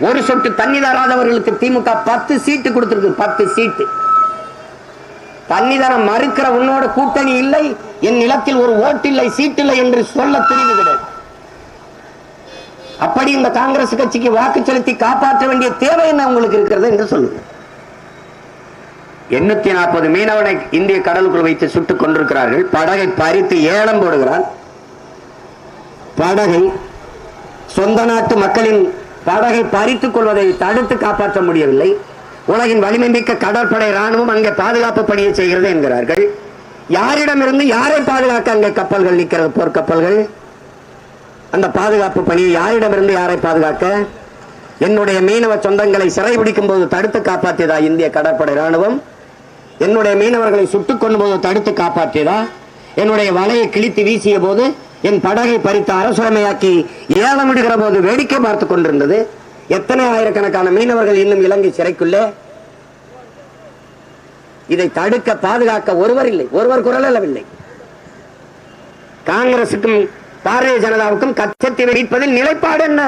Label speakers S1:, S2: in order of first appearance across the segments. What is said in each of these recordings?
S1: ஒரு சொட்டு தண்ணி தராதவர்களுக்கு திமுக பத்து சீட்டு கொடுத்திருக்கு பத்து சீட்டு. தண்ணி தர மறுக்கிற உன்னோட கூட்டணி இல்லை என் நிலத்தில் ஒரு ஓட்டில்லை சீட்டில்லை என்று சொல்ல துணிவு கிடையாது. அப்படி இந்த காங்கிரஸ் கட்சிக்கு வாக்கு செலுத்தி காப்பாற்ற வேண்டிய தேவை என்ன உங்களுக்கு இருக்கிறது என்று சொல்லுங்க. எண்ணூத்தி நாற்பது மீனவனை இந்திய கடலுக்குள் வைத்து சுட்டுக் கொண்டிருக்கிறார்கள். படகை பறித்து ஏலம் போடுகிறார். படகை சொந்த நாட்டு மக்களின் படகை பறித்துக் கொள்வதை தடுத்து காப்பாற்ற முடியவில்லை. உலகின் வலிமை மிக்க கடற்படை ராணுவம் அங்கே பாதுகாப்பு பணியை செய்கிறது என்கிறார்கள். யாரிடமிருந்து யாரை பாதுகாக்க அங்கே கப்பல்கள் நிற்கிறது போர்க்கப்பல்கள்? அந்த பாதுகாப்பு பணியை யாரிடமிருந்து யாரை பாதுகாக்க? என்னுடைய மீனவ சொந்தங்களை சிறைபிடிக்கும் போது தடுத்து காப்பாற்றியதா இந்திய கடற்படை ராணுவம் என்னுடைய மீனவர்களை சுட்டுக் கொண்டு போது தடுத்து காப்பாற்றியதா? என்னுடைய வலையை கிழித்து வீசிய போது என் படகை பறித்து அரசுரமையாக்கி ஏலம் விடுகிற போது வேடிக்கை பார்த்து கொண்டிருந்தது. எத்தனை ஆயிரக்கணக்கான மீனவர்கள் இன்னும் இலங்கை சிறைக்குள்ளே? இதை தடுக்க பாதுகாக்க ஒருவர் இல்லை. ஒருவர் குரல் அளவில்லை காங்கிரசுக்கும் பாரதிய ஜனதாவுக்கும் கச்சத்தை வெடிப்பதில் நிலைப்பாடு என்ன?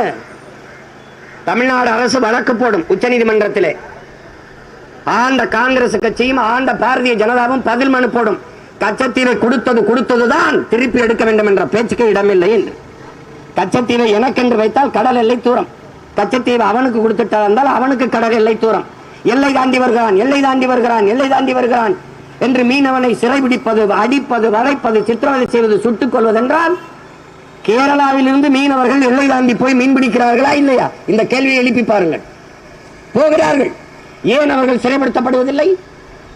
S1: தமிழ்நாடு அரசு வழக்கு போடும் உச்சநீதிமன்றத்திலே. ஆண்ட காங்கிரஸ் கட்சியும் ஆண்ட பாரதிய ஜனதாவும் பதில் மனு போடும். கச்சத்தீவை கொடுத்தது கொடுத்ததுதான் திருப்பி எடுக்க வேண்டும் என்ற பேச்சுக்கு இடமில்லை என்று. கச்சத்தீவை எனக்கென்று வைத்தால் கடல் எல்லை தூரம். கச்சத்தீவை அவனுக்கு கொடுத்துட்டா இருந்தால் அவனுக்கு கடல் எல்லை தூரம். எல்லை தாண்டி வருகிறான் எல்லை தாண்டி வருகிறான் எல்லை தாண்டி வருகிறான் என்று மீனவனை சிறைபிடிப்பது அடிப்பது வளைப்பது சித்திரவதை செய்வது சுட்டுக் கொள்வதென்றால் கேரளாவில் இருந்து மீனவர்கள் எல்லை தாண்டி போய் மீன் பிடிக்கிறார்களா இல்லையா? இந்த கேள்வியை எழுப்பி பாருங்கள். போகிறார்கள். ஏன் அவர்கள் சிறைப்படுத்தப்படுவதில்லை?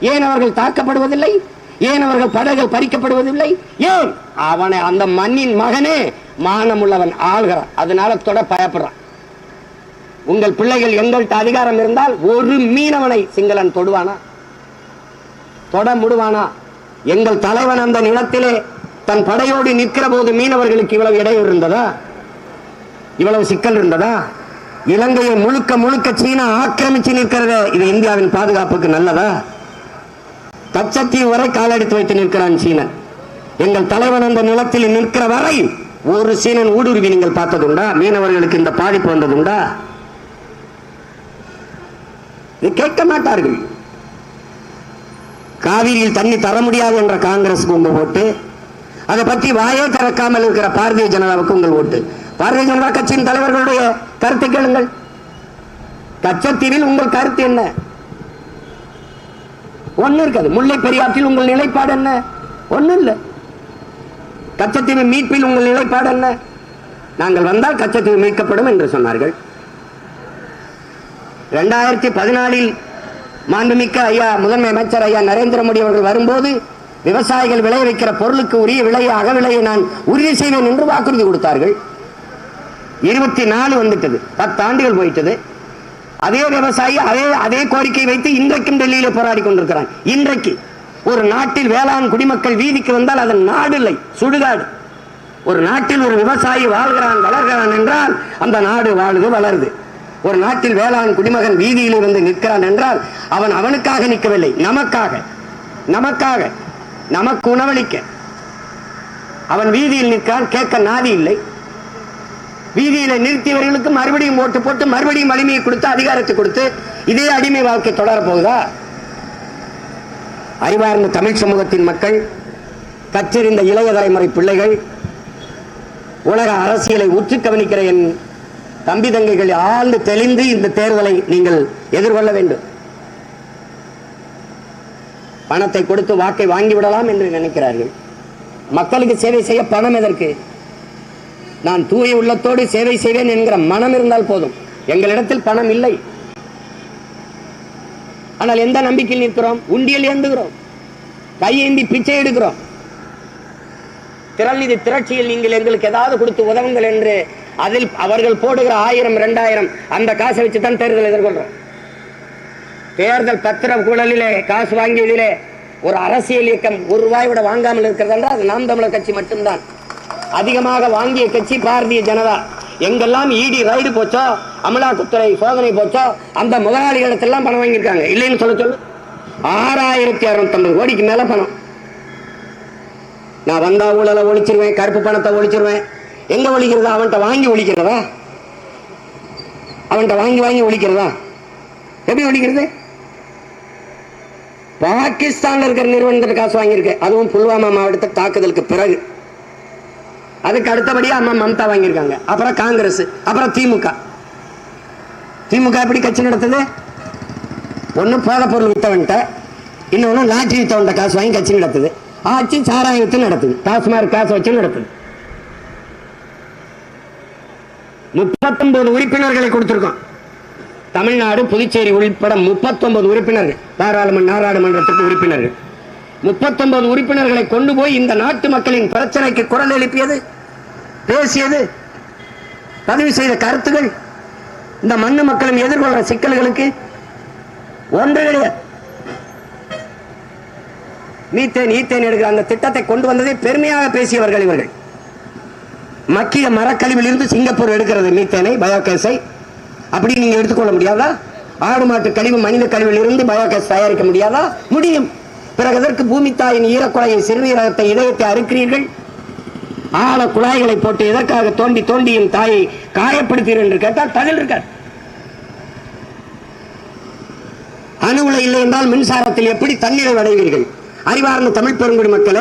S1: ஏன் அவர்கள் தாக்கப்படுவதில்லை? ஏன் அவர்கள் படகுகள் பறிக்கப்படுவதில்லை? ஏன்? அவனை அந்த மண்ணின் மகனே மானமுள்ளவன் ஆள்கிறான். அதனால தொட பயப்படுறான். உங்கள் பிள்ளைகள் எங்கள்கிட்ட அதிகாரம் இருந்தால் ஒரு மீனவனை சிங்களன் தொடுவானா? தொட முடுவானா? எங்கள் தலைவன் அந்த நிலத்திலே தன் படையோடு நிற்கிற போது மீனவர்களுக்கு இவ்வளவு இடையூறு இருந்ததா? இவ்வளவு சிக்கல் இருந்ததா? இலங்கையை முழுக்க முழுக்க சீனா ஆக்கிரமிச்சு நிற்கிறத இது இந்தியாவின் பாதுகாப்புக்கு நல்லதா? கச்சத்தீவு வரை காலெடுத்து வைத்து நிற்கிறான் சீனன். எங்கள் தலைவன் அந்த நிலத்தில் நிற்கிற வரை ஒரு சீனன் ஊடுருவி நீங்கள் பார்த்ததுண்டா? மீனவர்களுக்கு இந்த பாதிப்பு வந்ததுண்டா? இது கேட்க மாட்டார்கள். காவிரியில் தண்ணி தர முடியாது என்ற காங்கிரஸுக்கு உங்க ஓட்டு. அதை பற்றி வாயே திறக்காமல் இருக்கிற பாரதிய ஜனதாவுக்கு உங்கள் ஓட்டு. பாரதிய ஜனதா கட்சியின் தலைவர்களுடைய கருத்தை கேளுங்கள். கச்சத்தீவில் உங்கள் கருத்து என்ன? ஒண்ணு இருக்காது. முல்லை பெரியாற்றில் உங்கள் நிலைப்பாடு என்ன? ஒண்ணு இல்ல. கச்சத்தீவு மீட்பில் உங்கள் நிலைப்பாடு என்ன? நாங்கள் வந்தால் கச்சத்தீவு மீட்கப்படும் என்று சொன்னார்கள். இரண்டாயிரத்தி பதினாலில் மாண்புமிக்க ஐயா முதன்மை அமைச்சர் ஐயா நரேந்திர மோடி அவர்கள் வரும்போது விவசாயிகள் விளைய வைக்கிற பொருளுக்கு உரிய விலையை அகவிலையை நான் உறுதி செய்வேன் என்று வாக்குறுதி கொடுத்தார்கள். இருபத்தி நாலு வந்துட்டது. பத்து ஆண்டுகள் போயிட்டது. அதே விவசாயி அதே அதே கோரிக்கை வைத்து இன்றைக்கும் டெல்லியில போராடி கொண்டிருக்கிறான். இன்றைக்கு ஒரு நாட்டில் வேளாண் குடிமக்கள் வீதிக்கு வந்தால் அதன் நாடு இல்லை சுடுகாடு. ஒரு நாட்டில் ஒரு விவசாயி வாழ்கிறான் வளர்கிறான் என்றால் அந்த நாடு வாழுது வளருது. ஒரு நாட்டில் வேளாண் குடிமகன் வீதியில் இருந்து நிற்கிறான் என்றால் அவன் அவனுக்காக நிற்கவில்லை நமக்காக. நமக்காக நமக்கு உணவளிக்க. அவன் வீதியில் நிற்கிறான் கேட்க நாதி இல்லை. வீதியில நிறுத்தியவர்களுக்கு மறுபடியும் ஓட்டு போட்டு மறுபடியும் வலிமையை கொடுத்து அதிகாரத்தை கொடுத்து இதே அடிமை வாழ்க்கை தொடரப்போகுதா அறிவார்ந்த தமிழ் சமூகத்தின் மக்கள் கற்றறிந்த இளைய தலைமுறை பிள்ளைகள் உலக அரசியலை உற்று கவனிக்கிற என் தம்பி தங்கைகள் ஆழ்ந்து தெளிந்து இந்த தேர்தலை நீங்கள் எதிர்கொள்ள வேண்டும். பணத்தை கொடுத்து வாக்கை வாங்கி விடலாம் என்று நினைக்கிறார்கள். மக்களுக்கு சேவை செய்ய பணம் எதற்கு? நான் தூய உள்ளத்தோடு சேவை செய்வேன் என்கிற மனம் இருந்தால் போதும். எங்களிடத்தில் பணம் இல்லை. ஆனால் எந்த நம்பிக்கையில் நிற்கிறோம்? உண்டியல் ஏந்துகிறோம். கையேந்தி பிச்சை எடுக்கிறோம். திரள்நிதி திரட்சியில் நீங்கள் எங்களுக்கு ஏதாவது கொடுத்து உதவுங்கள் என்று அதில் அவர்கள் போடுகிற ஆயிரம் இரண்டாயிரம் அந்த காசை வச்சு தான் தேர்தல் எதிர்கொள்றோம். தேர்தல் பத்திர குழலிலே காசு வாங்கியதிலே ஒரு அரசியல் இயக்கம் ஒரு ரூபாய் விட வாங்காமல் இருக்கிறது என்றால் அது நாம் தமிழர் கட்சி மட்டும்தான். அதிகமாக வாங்கிய கட்சி பாரதிய ஜனதா. எங்கெல்லாம் இடி ரைடு போச்சோ அமலாக்கத்துறை சோதனை போச்சோ அந்த முதலாளிகளிடத்தெல்லாம் பணம் வாங்கியிருக்காங்க. இல்லைன்னு சொல்ல சொல்லு. ஆறாயிரத்தி அறுநூத்தம்பது கோடிக்கு மேல பணம். நான் வந்தா ஊழலை ஒழிச்சிருவேன் கருப்பு பணத்தை ஒழிச்சிருவேன். எங்க ஒழிக்கிறதா? அவன்கிட்ட வாங்கி ஒழிக்கிறதா? அவன்கிட்ட வாங்கி வாங்கி ஒழிக்கிறதா? எப்படி ஒழிக்கிறது? பாகிஸ்தான்ல இருக்கிற நிறுவனத்திட்ட காசு வாங்கியிருக்கு. அதுவும் புல்வாமா மாவட்டத்தை தாக்குதலுக்கு பிறகு. அதுக்கு அடுத்தபடியா அம்மா மம்தா வாங்கியிருக்காங்க. அப்புறம் காங்கிரஸ் அப்புறம் திமுக. திமுக எப்படி கட்சி நடத்துது? ஒன்று போத பொருள் வித்தவன்ட்ட இன்னொன்று லாட்டரி வித்தவன்ட்ட காசு வாங்கி கட்சி நடத்துது. ஆட்சி சாராயம் வித்து நடத்துது. டாஸ்மாக் காசு வச்சு நடத்துது. முப்பத்தொன்பது உறுப்பினர்களை கொடுத்திருக்கோம். தமிழ்நாடு புதுச்சேரி உள்பட முப்பத்தொன்பது உறுப்பினர்கள். பாராளுமன்ற நாடாளுமன்றத்துக்கு உறுப்பினர்கள். முப்பத்தொன்பது உறுப்பினர்களை கொண்டு போய் இந்த நாட்டு மக்களின் பிரச்சனைக்கு குரல் எழுப்பியது பேசியது பதிவு செய்த கருத்துகள் இந்த மண்ணு மக்களும் எதிர்கொள்ற சிக்கல்களுக்கு ஒன்று மீத்தேன் ஈத்தேன் எடுக்கிற அந்த திட்டத்தை கொண்டு வந்ததை பெருமையாக பேசியவர்கள் இவர்கள். மக்கிய மரக்கழிவில் இருந்து சிங்கப்பூர் எடுக்கிறது மீத்தேனை பயோகேஸை. அப்படி நீங்க எடுத்துக்கொள்ள முடியாதா? ஆடு மாட்டு கழிவு மனித கழிவில் இருந்து பயோகேஸ் தயாரிக்க முடியாதா? முடியும். பிறகு அதற்கு பூமி தாயின் ஈரக்குழாயை சிறுநீரகத்தை இதயத்தை அறுக்கிறீர்கள். ஆழ குழாய்களை போட்டு எதற்காக தோண்டி தோண்டியும் தாயை காயப்படுத்தீர் என்று கேட்டால் தகவல் இருக்கார் அணு உலை இல்லை என்றால் மின்சாரத்தில் எப்படி தண்ணீரை அடைவீர்கள் அறிவார்ந்த தமிழ் பெருங்குடி மக்களே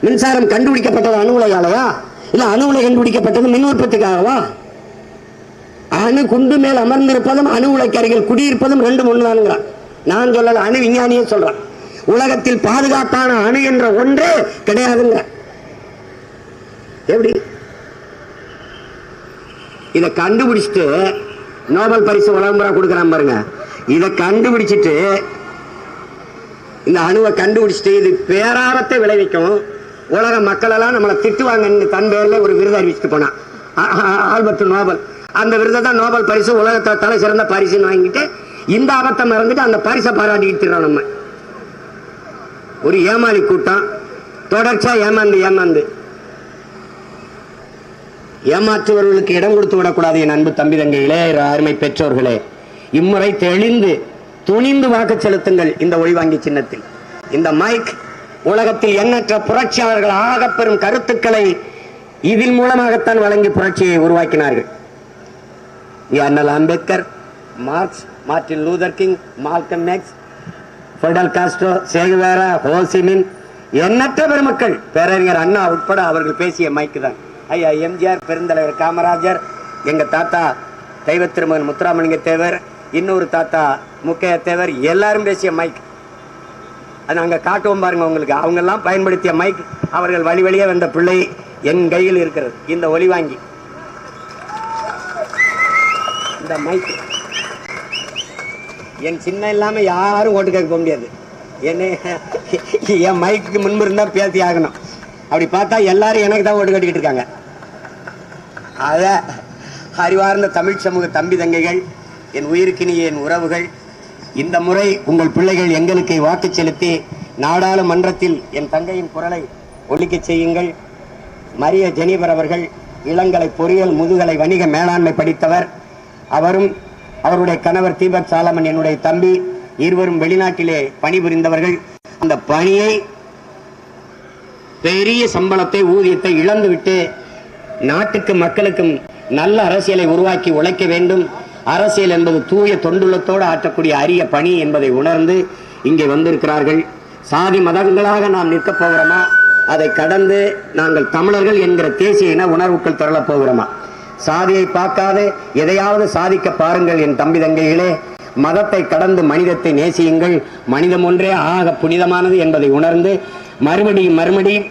S1: மின்சாரம் கண்டுபிடிக்கப்பட்டது அணு உலையாலையா? இல்ல அணு உலை கண்டுபிடிக்கப்பட்டது மின் உற்பத்திக்காகவா? அணு குண்டு மேல் அமர்ந்திருப்பதும் அணு உலைக்கு அருகில் குடியிருப்பதும் ரெண்டு ஒண்ணுதானுங்கிறான் நான் சொல்லல அணு விஞ்ஞானியே சொல்றான். உலகத்தில் பாதுகாப்பான அணு என்ற ஒன்றே கிடையாதுங்க. எப்படி? இதை கண்டுபிடிச்சிட்டு நோபல் பரிசு உலகம் கொடுக்குறான் பாருங்க. இதை கண்டுபிடிச்சிட்டு இந்த அணுவை கண்டுபிடிச்சிட்டு இது பேராபத்தை விளைவிக்கும். உலக மக்களெல்லாம் நம்மளை திட்டுவாங்கன்னு தன் பேரில் ஒரு விருது அறிவிச்சுட்டு போனான். Albert Nobel. அந்த விருதை தான் நோபல் பரிசு உலகத்தை தலை சிறந்த பரிசுன்னு வாங்கிட்டு இந்த ஆபத்தை மறந்துட்டு அந்த பரிசை பாராட்டிக்கிட்டு இருக்கிறோம் நம்ம. ஒரு ஏமாளி கூட்டம். தொடர்ச்சியாக ஏமாந்து ஏமாந்து. ஏமாற்றுவர்களுக்கு இடம் கொடுத்து விடக்கூடாது என் அன்பு தம்பி தங்கைகளே அருமை பெற்றோர்களே. இம்முறை தெளிந்து துணிந்து வாக்கு செலுத்துங்கள் இந்த ஒளிவாங்கி சின்னத்தில். இந்த மைக் உலகத்தில் எண்ணற்ற புரட்சியாளர்கள் ஆகப் பெறும் கருத்துக்களை இதில் மூலமாகத்தான் வழங்கி புரட்சியை உருவாக்கினார்கள். அண்ணல் Ambedkar Marx Martin Luther King Malcolm X Fidel Castro Che Guevara Ho Chi Minh எண்ணற்ற பெருமக்கள் பேரறிஞர் அண்ணா உட்பட அவர்கள் பேசிய மைக்கு தான். ஐயா எம்ஜிஆர் பெருந்தலைவர் காமராஜர் எங்கள் தாத்தா தெய்வ திருமகன் முத்துராமலிங்க தேவர் இன்னொரு தாத்தா முக்கைய தேவர் எல்லாரும் பேசிய மைக் அது நாங்க காட்டுவோம் பாருங்க உங்களுக்கு. அவங்கெல்லாம் பயன்படுத்திய மைக் அவர்கள் வழி வழியே வந்த பிள்ளை என் கையில் இருக்கிறது. இந்த ஒலி வாங்கி. இந்த மைக் என் சின்ன இல்லாமல் யாரும் ஓட்டு கேட்க போக முடியாது. என்ன என் மைக்கு முன்பு இருந்தால் பேசி ஆகணும். அப்படி பார்த்தா எல்லாரும் எனக்கு தான் ஓட்டு கட்டிக்கிட்டு இருக்காங்க. அத அறிவார்ந்த தமிழ் சமூக தம்பி தங்கைகள் என் உயிருக்கினிய என் உறவுகள் இந்த முறை உங்கள் பிள்ளைகள் எங்களுக்கு வாக்கு செலுத்தி நாடாளுமன்றத்தில் என் தங்கையின் குரலை ஒலிக்கச் செய்யுங்கள். மரிய ஜெனிபர் அவர்கள் இளங்கலை பொறியியல் முதுகலை வணிக மேலாண்மை படித்தவர். அவரும் அவருடைய கணவர் தீபக் சாலமன் என்னுடைய தம்பி இருவரும் வெளிநாட்டிலே பணிபுரிந்தவர்கள். அந்த பணியை பெரிய சம்பளத்தை ஊதியத்தை இழந்துவிட்டு நாட்டுக்கு மக்களுக்கும் நல்ல அரசியலை உருவாக்கி உழைக்க வேண்டும். அரசியல் என்பது தூய தொண்டுள்ளத்தோடு ஆற்றக்கூடிய அரிய பணி என்பதை உணர்ந்து இங்கே வந்திருக்கிறார்கள். சாதி மதங்களாக நாம் நிற்கப் போகிறோமா? அதை கடந்து நாங்கள் தமிழர்கள் என்கிற தேசிய இன உணர்வுக்குள் திரளப் போகிறோமா? சாதியை பார்க்காது எதையாவது சாதிக்க பாருங்கள் என் தம்பி தங்கைகளே. மதத்தை கடந்து மனிதத்தை நேசியுங்கள். மனிதம் ஒன்றே ஆக புனிதமானது என்பதை உணர்ந்து மறுபடியும் மறுபடியும்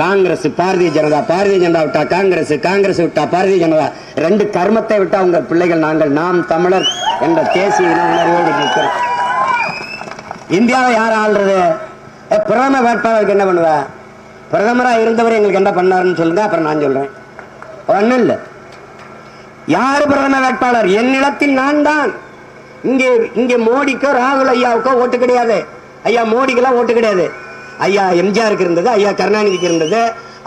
S1: காங்கிரஸ் பாரதிய ஜனதா பாரதிய ஜனதா விட்டா காங்கிரஸ் காங்கிரஸ் விட்டா பாரதிய ஜனதா. ரெண்டு கர்மத்தை விட்டா உங்கள் பிள்ளைகள் நாங்கள் நாம் தமிழர் என்ற தேசிய இன உணர்வோடு நிற்கிறோம். இந்தியாவை யார் ஆள்றது? பிரதம வேட்பாளருக்கு என்ன பண்ணுவ? பிரதமரா இருந்தவர் எங்களுக்கு என்ன பண்ணாருன்னு சொல்லுங்க அப்புறம் நான் சொல்றேன். ஒண்ணும் இல்லை. யாரு பிரதம வேட்பாளர்? என் நிலத்தில் நான் தான். இங்கே இங்கே மோடிக்கோ ராகுல் ஐயாவுக்கோ ஓட்டு கிடையாது. ஐயா மோடிக்கெல்லாம் ஓட்டு கிடையாது. ஐயா எம்ஜிஆருக்கு இருந்தது ஐயா கருணாநிதிக்கு இருந்தது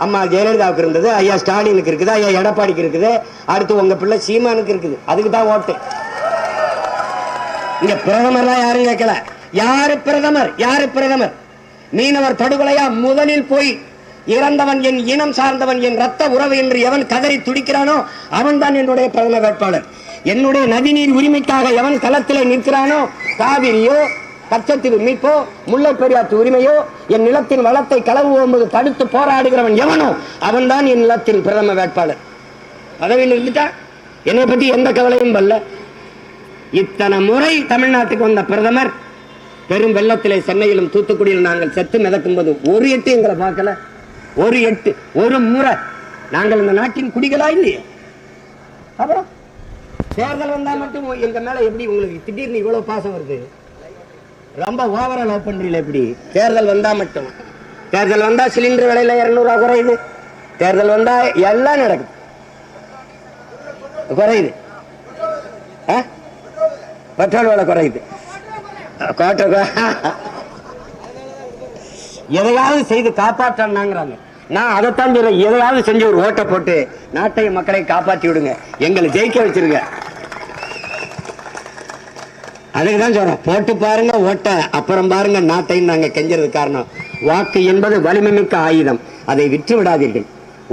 S1: அம்மா ஜெயலலிதாவுக்கு இருந்தது ஐயா ஸ்டாலினுக்கு இருக்குது ஐயா எடப்பாடிக்கு இருக்குது அடுத்து உங்க பிள்ளை சீமானுக்கு இருக்குது. அதுக்கு தான் ஓட்டு. இங்க பிரதமர்லாம் யாரும் கேட்கல. யாரு பிரதமர்? யாரு பிரதமர்? மீனவர் படுகொலையா? முதலில் போய் இறந்தவன் என் இனம் சார்ந்தவன் என் ரத்த உறவு என்று எவன் கதறி துடிக்கிறானோ அவன் தான் என்னுடைய பிரதம வேட்பாளர். என்னுடைய நதிநீர் உரிமைக்காக எவன் களத்திலே நிற்கிறானோ காவிரியோ கச்சத்தீவு மீட்போ முல்லை பெரியாற்று உரிமையோ என் நிலத்தின் வளத்தை களவு தடுத்து போராடுகிறவன் எவனோ அவன்தான் என் நிலத்தின் பிரதம வேட்பாளர். பதவியில் இருந்துட்டா என்னை பற்றி எந்த கவலையும் வரல. இத்தனை முறை தமிழ்நாட்டுக்கு வந்த பிரதமர் பெரும் வெள்ளத்திலே சென்னையிலும் தூத்துக்குடியில் நாங்கள் செத்து மிதக்கும் போது ஒரு எட்டு எங்களை பார்க்கல. ஒரு எட்டு ஒரு முறை. நாங்கள் இந்த நாட்டின் குடிகளா இல்லையே? அப்புறம்? தேர்தல் வந்தா மட்டும் எங்க மேல எப்படி உங்களுக்கு திடீர்னு இவ்வளவு பாசம் வருது? ரொம்ப ஓவரா லவ் பண்றீங்களே எப்படி? தேர்தல் வந்தா மட்டும். தேர்தல் வந்தா சிலிண்டர் விலையில இருநூறுவா குறையுது. தேர்தல் வந்தா எல்லாம் நடக்குது. குறையுது. ஆ? பெட்ரோல் விலை குறையுது. கோட்டை எதையாவது செய்து காப்பாற்றாங்கிறாங்க நான் அதைத்தான் சொல்றேன். எதையாவது செஞ்சு ஒரு ஓட்டை போட்டு நாட்டை மக்களை காப்பாற்றி விடுங்க. எங்களை ஜெயிக்க வச்சிருங்க. அதுக்கு தான் சொல்றோம் போட்டு பாருங்க ஓட்டை. அப்புறம் பாருங்க நாட்டையும் நாங்க கெஞ்சறது காரணம். வாக்கு என்பது வலிமை மிக்க ஆயுதம். அதை விற்று விடாதீர்கள்.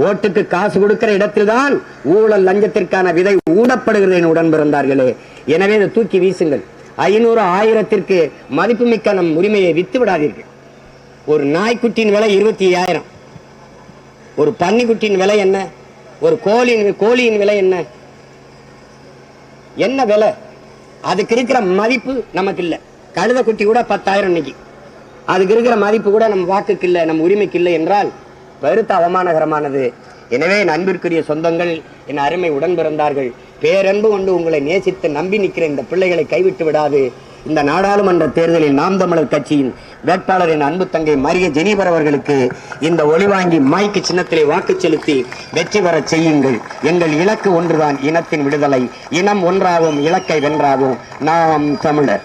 S1: ஓட்டுக்கு காசு கொடுக்கிற இடத்தில்தான் ஊழல் லஞ்சத்திற்கான விதை ஊடப்படுகிறது என் உடன் பிறந்தார்களே எனவே இதை தூக்கி வீசுங்கள். ஐநூறு ஆயிரத்திற்கு மதிப்புமிக்க நம் உரிமையை வித்து விடாதீர்கள். ஒரு நாய்க்குட்டியின் விலை இருபத்தி ஐயாயிரம் ஒரு பன்னிக்குட்டியின் விலை என்ன? ஒரு கோழியின் கோழியின் விலை என்ன? என்ன விலை? அதுக்கு இருக்கிற மதிப்பு நமக்கு இல்லை கழுத குட்டி கூட பத்தாயிரம் இன்னைக்கு. அதுக்கு இருக்கிற மதிப்பு கூட நம்ம வாக்குக்கு இல்லை நம்ம உரிமைக்கு இல்லை என்றால் பெருத்த அவமானகரமானது. எனவே என் அன்பிற்குரிய சொந்தங்கள் என் அருமை உடன் பிறந்தார்கள். பேரன்பு கொண்டு உங்களை நேசித்து நம்பி நிற்கிற இந்த பிள்ளைகளை கைவிட்டு விடாது. இந்த நாடாளுமன்ற தேர்தலில் நாம் தமிழர் கட்சியின் வேட்பாளரின் அன்பு தங்கை மரிய ஜெனீபர் அவர்களுக்கு இந்த ஒளிவாங்கி மைக்கு சின்னத்திலே வாக்கு செலுத்தி வெற்றி பெறச் செய்யுங்கள். எங்கள் இலக்கு ஒன்றுதான் இனத்தின் விடுதலை. இனம் ஒன்றாகும் இலக்கை வென்றாகும் நாம் தமிழர்.